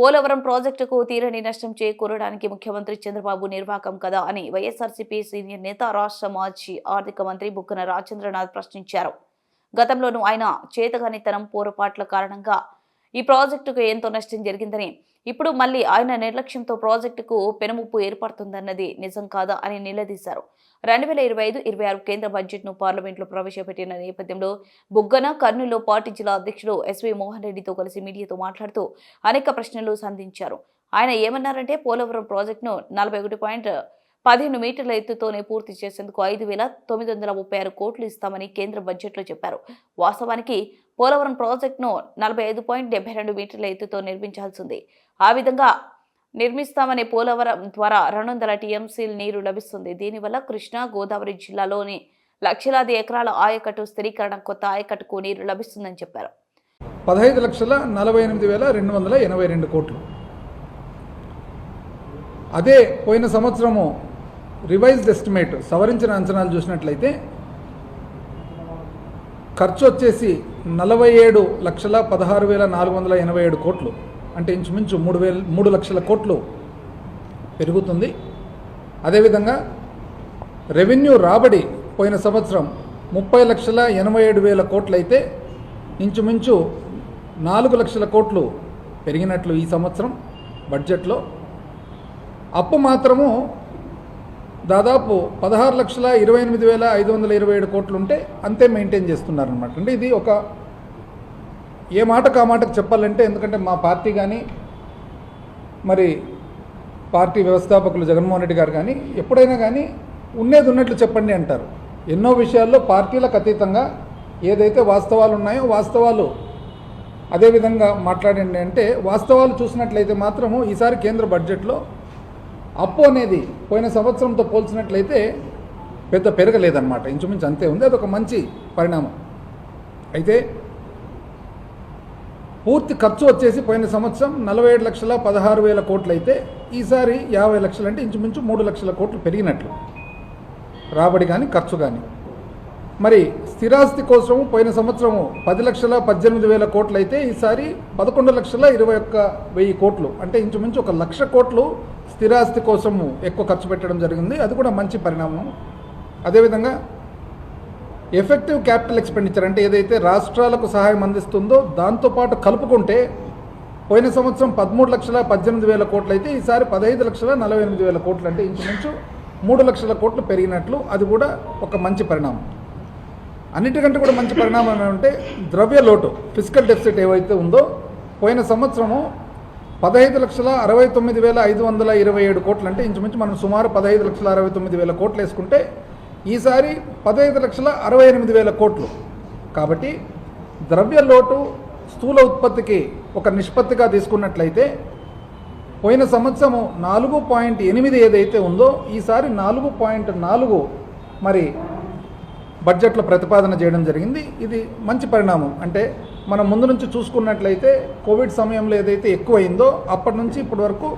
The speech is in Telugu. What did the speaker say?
పోలవరం ప్రాజెక్టుకు తీరని నష్టం చేకూరడానికి ముఖ్యమంత్రి చంద్రబాబు నిర్వాకం కదా అని వైఎస్ఆర్సీపీ సీనియర్ నేత రాష్ట్ర మాజీ ఆర్థిక మంత్రి బుగ్గన రాజేంద్రనాథ్ ప్రశ్నించారు. గతంలోనూ ఆయన చేతగానితనం పోరపాట్ల కారణంగా ఈ ప్రాజెక్టుకు ఎంతో నష్టం జరిగిందని ఇప్పుడు మళ్ళీ ఆయన నిర్లక్ష్యంతో ప్రాజెక్టుకు పెనుముప్పు ఏర్పడుతుందన్నది నిజం కాదా అని నిలదీశారు. రెండు వేల ఇరవై ఐదు ఇరవై ఆరు కేంద్ర బడ్జెట్ను పార్లమెంట్లో ప్రవేశపెట్టిన నేపథ్యంలో బుగ్గన కర్నూలులో పార్టీ జిల్లా అధ్యక్షుడు ఎస్వి మోహన్ రెడ్డితో కలిసి మీడియాతో మాట్లాడుతూ అనేక ప్రశ్నలు సంధించారు. ఆయన ఏమన్నారంటే పోలవరం ప్రాజెక్టును నలభై ఒకటి పాయింట్ పదిహేను మీటర్ల ఎత్తుతోనే పూర్తి చేసేందుకు ఐదు వేల తొమ్మిది వందల ముప్పై ఆరు కోట్లు ఇస్తామని కేంద్ర బడ్జెట్లో చెప్పారు. వాస్తవానికి పోలవరం ప్రాజెక్టును నలభై ఐదు పాయింట్ డెబ్బై రెండు మీటర్ల ఎత్తుతో నిర్మించాల్సింది. ఆ విధంగా నిర్మిస్తామనే పోలవరం ద్వారా రెండు వందల టీఎంసీలు నీరు లభిస్తుంది. దీనివల్ల కృష్ణా గోదావరి జిల్లాలోని లక్షలాది ఎకరాల ఆయకట్టు స్థిరీకరణ కొత్త ఆయకట్టుకు నీరు లభిస్తుందని చెప్పారు. పదహైదు లక్షల నలభై ఎనిమిది వేల రెండు వందల ఎనభై రెండు కోట్లు. అదే పోయిన సంవత్సరము రివైజ్డ్ ఎస్టిమేట్ సవరించిన అంచనాలు చూసినట్లయితే ఖర్చు వచ్చేసి నలభై ఏడు లక్షల పదహారు వేల నాలుగు వందల ఎనభై ఏడు కోట్లు. అంటే ఇంచుమించు మూడు వేల మూడు లక్షల కోట్లు పెరుగుతుంది. అదేవిధంగా రెవెన్యూ రాబడి పోయిన సంవత్సరం ముప్పై లక్షల ఎనభై ఏడు వేల కోట్లయితే ఇంచుమించు నాలుగు లక్షల కోట్లు పెరిగినట్లు ఈ సంవత్సరం బడ్జెట్లో. అప్పు మాత్రము దాదాపు పదహారు లక్షల ఇరవై ఎనిమిది వేల ఐదు వందల ఇరవై ఏడు కోట్లు ఉంటే అంతే మెయింటైన్ చేస్తున్నారనమాట అంటే ఇది ఒక ఏ మాటకు ఆ మాటకు చెప్పాలంటే ఎందుకంటే మా పార్టీ కానీ మరి పార్టీ వ్యవస్థాపకులు జగన్మోహన్ రెడ్డి గారు కానీ ఎప్పుడైనా కానీ ఉన్నది ఉన్నట్లు చెప్పండి అంటారు. ఎన్నో విషయాల్లో పార్టీలకు అతీతంగా ఏదైతే వాస్తవాలు ఉన్నాయో వాస్తవాలు అదేవిధంగా మాట్లాడండి అంటే వాస్తవాలు చూసినట్లయితే మాత్రము ఈసారి కేంద్ర బడ్జెట్లో అప్పు అనేది పోయిన సంవత్సరంతో పోల్చినట్లయితే పెద్ద పెరగలేదన్నమాట. ఇంచుమించు అంతే ఉంది. అదొక మంచి పరిణామం. అయితే పూర్తి ఖర్చు వచ్చేసి పోయిన సంవత్సరం నలభై ఏడు లక్షల పదహారు వేల కోట్లు అయితే ఈసారి యాభై లక్షలు అంటే ఇంచుమించు మూడు లక్షల కోట్లు పెరిగినట్లు. రాబడి కానీ ఖర్చు కానీ మరి స్థిరాస్తి కోసం పోయిన సంవత్సరము పది లక్షల పద్దెనిమిది వేల కోట్లు అయితే ఈసారి పదకొండు లక్షల ఇరవై ఒక్క వెయ్యి కోట్లు. అంటే ఇంచుమించు ఒక లక్ష కోట్లు స్థిరాస్తి కోసము ఎక్కువ ఖర్చు పెట్టడం జరిగింది. అది కూడా మంచి పరిణామం. అదేవిధంగా ఎఫెక్టివ్ క్యాపిటల్ ఎక్స్పెండిచర్ అంటే ఏదైతే రాష్ట్రాలకు సహాయం అందిస్తుందో దాంతోపాటు కలుపుకుంటే పోయిన సంవత్సరం పదమూడు లక్షల పద్దెనిమిది వేల కోట్లు అయితే ఈసారి పదహైదు లక్షల నలభై ఎనిమిది వేల కోట్లు అంటే ఇంచుమించు మూడు లక్షల కోట్లు పెరిగినట్లు అది కూడా ఒక మంచి పరిణామం. అన్నిటికంటే కూడా మంచి పరిణామం ఏమంటే ద్రవ్య లోటు ఫిజికల్ డెఫిసిట్ ఏవైతే ఉందో పోయిన సంవత్సరము పదహైదు లక్షల అరవై తొమ్మిది వేల ఐదు వందల ఇరవై ఏడు కోట్లు అంటే ఇంచుమించు మనం సుమారు పదహైదు లక్షల అరవై తొమ్మిది వేల కోట్లు వేసుకుంటే ఈసారి పదహైదు లక్షల అరవై ఎనిమిది వేల కోట్లు. కాబట్టి ద్రవ్య లోటు స్థూల ఉత్పత్తికి ఒక నిష్పత్తిగా తీసుకున్నట్లయితే పోయిన సంవత్సరము నాలుగు పాయింట్ ఎనిమిది ఏదైతే ఉందో ఈసారి నాలుగు పాయింట్ నాలుగు మరి బడ్జెట్లో ప్రతిపాదన చేయడం జరిగింది. ఇది మంచి పరిణామం. అంటే మనం ముందు నుంచి చూసుకున్నట్లయితే కోవిడ్ సమయంలో ఏదైతే ఎక్కువైందో అప్పటి నుంచి ఇప్పటి వరకు